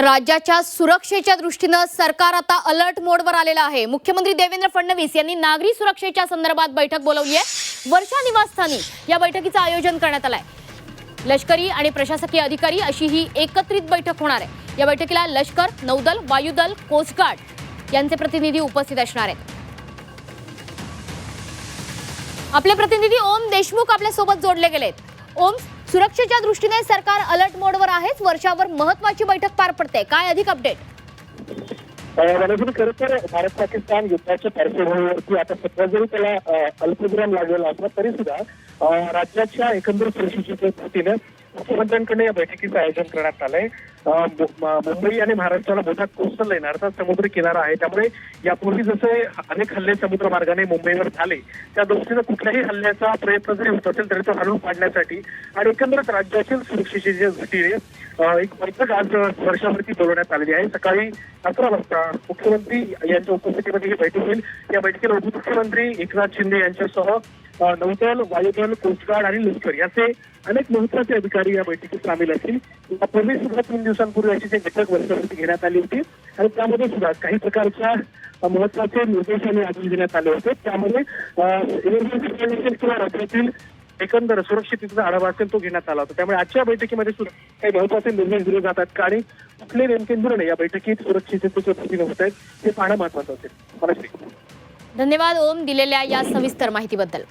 राज्याच्या सुरक्षेच्या दृष्टीनं सरकार आता अलर्ट मोडवर आलेलं आहे. मुख्यमंत्री देवेंद्र फडणवीस यांनी नागरी सुरक्षेच्या संदर्भात बैठक बोलवली आहे. वर्षा निवासस्थानी या बैठकीचं आयोजन करण्यात आलंय. लष्करी आणि प्रशासकीय अधिकारी अशी ही एकत्रित बैठक होणार आहे. या बैठकीला लष्कर नौदल वायुदल कोस्टगार्ड यांचे प्रतिनिधी उपस्थित असणार आहेत. आपले प्रतिनिधी ओम देशमुख आपल्यासोबत जोडले गेलेत. ओम सुरक्षेच्या दृष्टीने सरकार अलर्ट मोडवर आहेच. वर्षावर महत्वाची बैठक पार पडते. काय अधिक अपडेट खरं तर भारत पाकिस्तान युद्धाच्या पार्श्वभूमीवरती आता सध्या जरी त्याला अल्पविराम लागलेला असला तरी सुद्धा राज्याच्या एकंदर परिस्थितीच्या दृष्टीनं मुख्यमंत्र्यांकडे या बैठकीचं आयोजन करण्यात आलंय. मुंबई आणि महाराष्ट्राला मोठा कोस्टल लाईन अर्थात समुद्र किनारा आहे. त्यामुळे यापूर्वी जसे अनेक हल्ले समुद्र मार्गाने मुंबईवर झाले त्या दृष्टीनं कुठल्याही हल्ल्याचा प्रयत्न जरी होत असेल तरी तो हलवून पाडण्यासाठी आणि एकंदरच राज्यातील सुरक्षेच्या दृष्टीने एक बैठक आज वर्षावरती बोलवण्यात आलेली आहे. सकाळी अकरा वाजता मुख्यमंत्री यांच्या उपस्थितीमध्ये ही बैठक होईल. या बैठकीला उपमुख्यमंत्री एकनाथ शिंदे यांच्यासह नौदल वायुदल कोस्टगार्ड आणि लष्कर याचे अनेक महत्त्वाचे अधिकारी या बैठकीत सामील असतील. यापूर्वी सुद्धा तीन दिवसांपूर्वी अशी एक बैठक वर्षासाठी घेण्यात आली होती आणि त्यामध्ये सुद्धा काही प्रकारच्या महत्त्वाचे निर्देश आणि आदेश देण्यात आले होते. त्यामध्ये इमर्जन्सी किंवा राज्यातील एकंदर सुरक्षिततेचा आढावा असेल तो घेण्यात आला होता. त्यामुळे आजच्या बैठकीमध्ये सुद्धा काही महत्त्वाचे निर्णय दिले जातात का आणि कुठले नेमके निर्णय या बैठकीत सुरक्षिततेच्या दृष्टीने होत आहेत हे पाहणं महत्वाचं असेल. मनश्री धन्यवाद ओम दिलेल्या या सविस्तर माहितीबद्दल.